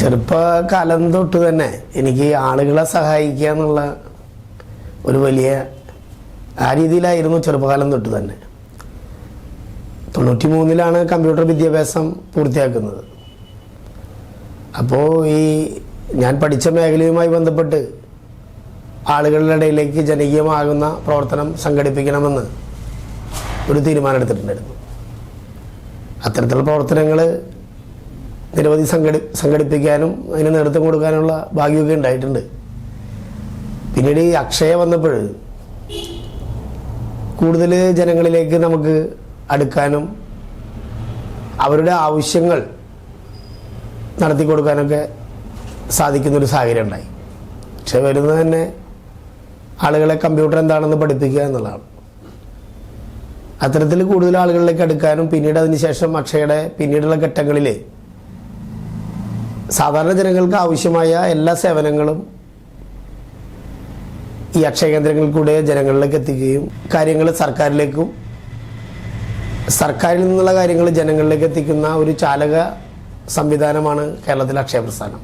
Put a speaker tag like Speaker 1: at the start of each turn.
Speaker 1: ചെറുപ്പകാലം തൊട്ട് തന്നെ എനിക്ക് ആളുകളെ സഹായിക്കുക എന്നുള്ള ഒരു വലിയ ആ രീതിയിലായിരുന്നു ചെറുപ്പകാലം തൊട്ട് തന്നെ. തൊണ്ണൂറ്റി മൂന്നിലാണ് കമ്പ്യൂട്ടർ വിദ്യാഭ്യാസം പൂർത്തിയാക്കുന്നത്. അപ്പോൾ ഈ ഞാൻ പഠിച്ച മേഖലയുമായി ബന്ധപ്പെട്ട് ആളുകളുടെ ഇടയിലേക്ക് ജനകീയമാകുന്ന പ്രവർത്തനം സംഘടിപ്പിക്കണമെന്ന് ഒരു തീരുമാനമെടുത്തിട്ടുണ്ടായിരുന്നു. അത്തരത്തിലുള്ള പ്രവർത്തനങ്ങൾ നിരവധി സംഘടി സംഘടിപ്പിക്കാനും അതിന് നേതൃത്വം കൊടുക്കാനുള്ള ഭാഗ്യമൊക്കെ ഉണ്ടായിട്ടുണ്ട്. പിന്നീട് ഈ അക്ഷയ വന്നപ്പോൾ കൂടുതൽ ജനങ്ങളിലേക്ക് നമുക്ക് അടുക്കാനും അവരുടെ ആവശ്യങ്ങൾ നടത്തി കൊടുക്കാനൊക്കെ സാധിക്കുന്നൊരു സാഹചര്യം ഉണ്ടായി. പക്ഷെ വരുന്നത് തന്നെ ആളുകളെ കമ്പ്യൂട്ടർ എന്താണെന്ന് പഠിപ്പിക്കുക എന്നുള്ളതാണ്. അത്തരത്തിൽ കൂടുതൽ ആളുകളിലേക്ക് അടുക്കാനും പിന്നീട് അതിനുശേഷം അക്ഷയുടെ പിന്നീടുള്ള ഘട്ടങ്ങളിൽ സാധാരണ ജനങ്ങൾക്ക് ആവശ്യമായ എല്ലാ സേവനങ്ങളും ഈ അക്ഷയ കേന്ദ്രങ്ങളിൽ കൂടെ ജനങ്ങളിലേക്ക് എത്തിക്കുകയും കാര്യങ്ങൾ സർക്കാരിലേക്കും സർക്കാരിൽ നിന്നുള്ള കാര്യങ്ങൾ ജനങ്ങളിലേക്ക് എത്തിക്കുന്ന ഒരു ചാലക സംവിധാനമാണ് കേരളത്തിലെ അക്ഷയ പ്രസ്ഥാനം.